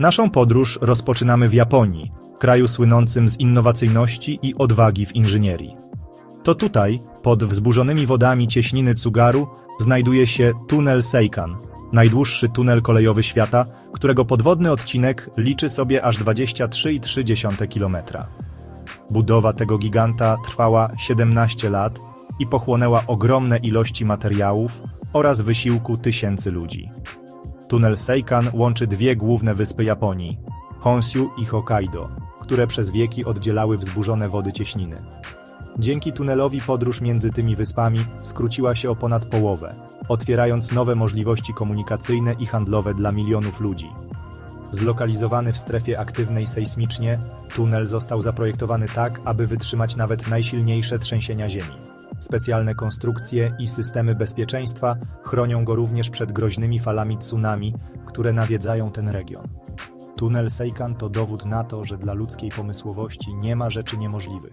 Naszą podróż rozpoczynamy w Japonii, kraju słynącym z innowacyjności i odwagi w inżynierii. To tutaj, pod wzburzonymi wodami cieśniny Tsugaru, znajduje się tunel Seikan, najdłuższy tunel kolejowy świata, którego podwodny odcinek liczy sobie aż 23,3 km. Budowa tego giganta trwała 17 lat i pochłonęła ogromne ilości materiałów oraz wysiłku tysięcy ludzi. Tunel Seikan łączy dwie główne wyspy Japonii, Honshu i Hokkaido, które przez wieki oddzielały wzburzone wody cieśniny. Dzięki tunelowi podróż między tymi wyspami skróciła się o ponad połowę, otwierając nowe możliwości komunikacyjne i handlowe dla milionów ludzi. Zlokalizowany w strefie aktywnej sejsmicznie, tunel został zaprojektowany tak, aby wytrzymać nawet najsilniejsze trzęsienia ziemi. Specjalne konstrukcje i systemy bezpieczeństwa chronią go również przed groźnymi falami tsunami, które nawiedzają ten region. Tunel Seikan to dowód na to, że dla ludzkiej pomysłowości nie ma rzeczy niemożliwych.